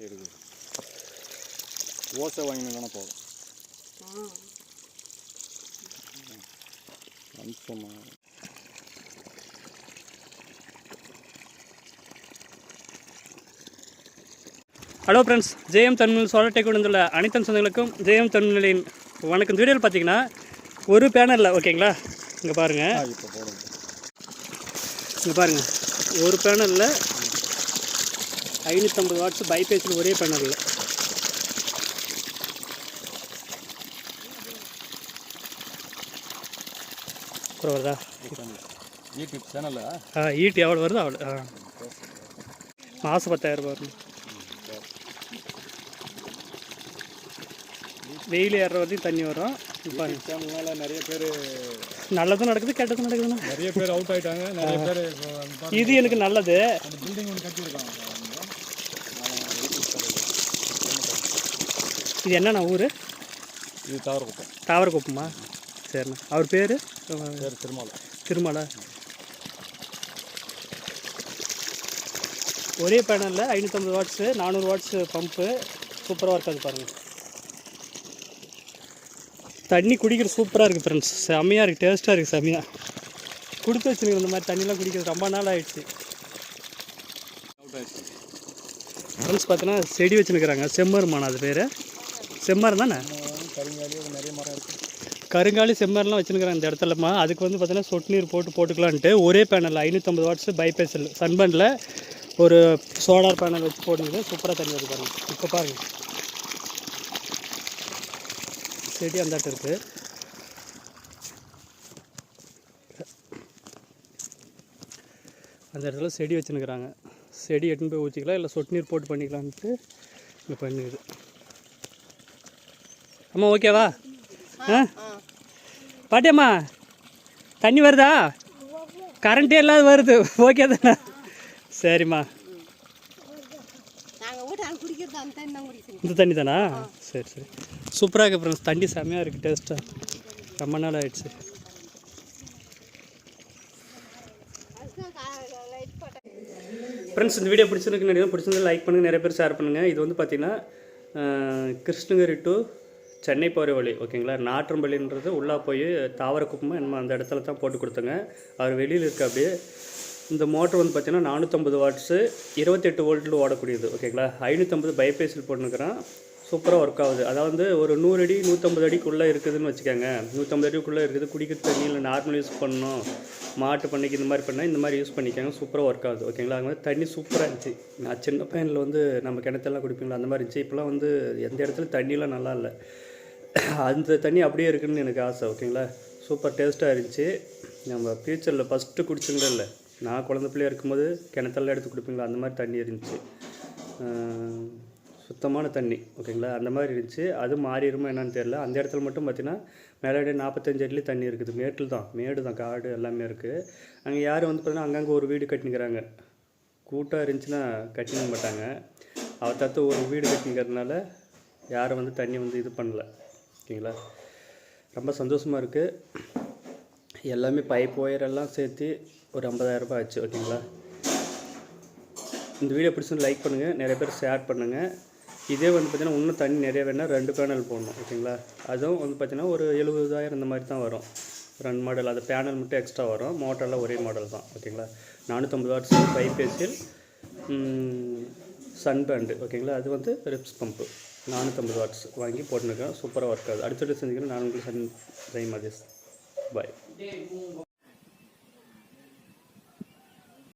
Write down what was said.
இருக்குது ஓசை வாங்கினா போதும் ஹலோ ஃப்ரெண்ட்ஸ் ஜெயம் தமிழ் சோழட்டை கொண்டுள்ள அனைத்து சொந்தங்களுக்கும் ஜெயம் தமிழின் வணக்கம். இந்த வீடியோவில் பார்த்தீங்கன்னா ஒரு பேனரில் ஓகேங்களா இங்கே பாருங்கள் இங்கே பாருங்கள் ஒரு பேனலில் ஐநூற்றம்பது வாட்ஸ் பைபேஸில் ஒரே பேனலில் அப்புறம் வருதா? யூடியூப் சேனலா ஆ ஈட்டு எவ்வளோ வருதோ அவ்வளோ ஆ. மாதம் பத்தாயிரம் ரூபாய் வரும் வெயில் ஏறுற வரைக்கும் தண்ணி வரும். இப்போ சேனல்னால நிறைய பேர் நல்லதும் நடக்குது கெட்டதும் நடக்குதுண்ணா. நிறைய பேர் அவுட் ஆயிட்டாங்க நிறைய பேர் இது எனக்கு நல்லது. பில்டிங் ஒன்று கட்டியிருக்காங்க. இது என்னண்ணா ஊர்? இது தவறு குப்பம் தாவரக்குப்பமா? சரிண்ணா. அவர் பேர்? பேர் திருமாலை. திருமலை. ஒரே பேனலில் ஐநூற்றம்பது வாட்ஸு நானூறு வாட்ஸு பம்பு சூப்பராக இருக்காது பாருங்கள் தண்ணி குடிக்கிற சூப்பராக இருக்குது ஃப்ரெண்ட்ஸ் செம்மையாக இருக்குது டேஸ்ட்டாக இருக்குது செம்மையாக கொடுத்து வச்சுருங்க இந்த மாதிரி தண்ணிலாம் குடிக்கிறது ரொம்ப நாள் ஆயிடுச்சு. ஃப்ரெண்ட்ஸ் பார்த்தீங்கன்னா செடி வச்சுருக்கிறாங்க. செம்மருமானா அது பேர். செம்மரம் தானே? கருங்காலி நிறைய மரம் இருக்குது கருங்காலி செம்மரெலாம் வச்சுருக்கிறாங்க இந்த இடத்துலமா அதுக்கு வந்து பார்த்தீங்கன்னா சொட்டு நீர் போட்டு போட்டுக்கலான்ட்டு ஒரே பேனல் ஐநூற்றம்பது வாட்ஸ் பைபேசல் சன்பனில் ஒரு சோலார் பேனல் வச்சு போடுங்க சூப்பராக தண்ணி வருது பாருங்கள் இப்போ பாருங்கள் செடி அந்த இடத்துல இருக்குது அந்த இடத்துல செடி வச்சுருக்கிறாங்க. செடி எடுத்துன்னு போய் ஊற்றிக்கலாம் இல்லை சொட்டு நீர் போட்டு பண்ணிக்கலான்ட்டு இங்கே பண்ணுது. அம்மா ஓகேவா ஆ? பாட்டியம்மா தண்ணி வருதா? கரண்ட்டே இல்லாத வருது. ஓகே தானே? சரிம்மா. இந்த தண்ணி தானா? சரி சரி. சூப்பராக இருக்குது ஃப்ரெண்ட்ஸ் தண்ணி செம்மையாக இருக்குது டேஸ்ட்டாக ரொம்ப நாள் ஆயிடுச்சு. ஃப்ரெண்ட்ஸ் இந்த வீடியோ பிடிச்சிருக்கு நிறைய பிடிச்சிருந்தா லைக் பண்ணுங்கள் நிறைய பேர் ஷேர் பண்ணுங்கள் இது வந்து பார்த்தீங்கன்னா கிருஷ்ணகிரி டு சென்னை போகிற வழி ஓகேங்களா? நாற்றம்பள்ளின்றது உள்ளே போய் தாவரக்குப்பமாக நம்ம அந்த இடத்துல தான் போட்டு கொடுத்தங்க. அவர் வெளியில் இருக்க அப்படியே இந்த மோட்டர் வந்து பார்த்திங்கன்னா நானூற்றம்பது வாட்ஸு இருபத்தெட்டு வோல்ட்டில் ஓடக்கூடியது ஓகேங்களா? ஐநூற்றம்பது பைபேஸில் போட்டுருக்குறான் சூப்பராக ஒர்க் ஆகுது. அதாவது ஒரு நூறு அடி நூற்றம்பது அடிக்குள்ளே இருக்குதுன்னு வச்சுக்கோங்க. நூற்றம்பது அடிக்குள்ளே இருக்குது குடிக்கிற தண்ணியில் நார்மல் யூஸ் பண்ணணும். மாட்டு பண்ணைக்கு இந்த மாதிரி பண்ணால் இந்த மாதிரி யூஸ் பண்ணிக்கோங்க சூப்பராக ஒர்க் ஆகுது ஓகேங்களா? அங்கே வந்து தண்ணி சூப்பராக இருந்துச்சு. நான் சின்ன பையனில் வந்து நம்ம கிணத்தெல்லாம் குடிப்பீங்களா? அந்த மாதிரி இருந்துச்சு. இப்போலாம் வந்து எந்த இடத்துல தண்ணிலாம் நல்லா இல்லை. அந்த தண்ணி அப்படியே இருக்குன்னு எனக்கு ஆசை ஓகேங்களா? சூப்பர் டேஸ்ட்டாக இருந்துச்சு. நம்ம ஃப்யூச்சரில் ஃபஸ்ட்டு குடிச்சிங்களே இல்லை நான் குழந்த பிள்ளையாக இருக்கும்போது கிணத்தெல்லாம் எடுத்து கொடுப்பீங்களா? அந்த மாதிரி தண்ணி இருந்துச்சு. சுத்தமான தண்ணி ஓகேங்களா? அந்த மாதிரி இருந்துச்சு. அது மாறிடுமா என்னன்னு தெரில அந்த இடத்துல மட்டும் பார்த்தீங்கன்னா மேலே நாற்பத்தஞ்சு அடிலேயே தண்ணி இருக்குது. மேட்டில் தான். மேடு தான். காடு எல்லாமே இருக்குது அங்கே யாரும் வந்து பார்த்தீங்கன்னா அங்கங்கே ஒரு வீடு கட்டினுக்கிறாங்க. கூட்டாக இருந்துச்சுன்னா கட்டின மாட்டாங்க. அவ தத்து ஒரு வீடு கட்டிங்கிறதுனால யாரும் வந்து தண்ணி வந்து இது பண்ணல. ஓகேங்களா? ரொம்ப சந்தோஷமாக இருக்குது எல்லாமே பைப் ஒயர் எல்லாம் சேர்த்து ஒரு 50000 ரூபாய் ஆச்சு ஓகேங்களா? இந்த வீடியோ பிடிச்சிருந்து லைக் பண்ணுங்கள் நிறைய பேர் ஷேர் பண்ணுங்கள் இதே வந்து பார்த்தீங்கன்னா இன்னும் தண்ணி நிறைய வேணால் ரெண்டு பேனல் போடணும் ஓகேங்களா? அதுவும் வந்து பார்த்தீங்கன்னா ஒரு எழுபதாயிரம் இந்த மாதிரி தான் வரும். ரெண்டு மாடல் அது பேனல் மட்டும் எக்ஸ்ட்ரா வரும். மோட்டரெலாம் ஒரே மாடல் தான் ஓகேங்களா? நானூற்றம்பது வாட்ஸ் பைபேசியல் சன் பேண்டு ஓகேங்களா? அது வந்து ரிப்ஸ் பம்பு நானூற்றம்பது வாட்ஸ் வாங்கி போட்டுருக்கேன் சூப்பராக ஒர்க் ஆகுது. அடுத்தடுத்து செஞ்சுக்கிறேன் நான் உங்களுக்கு சன் ஜெய் மதேஷ் பாய்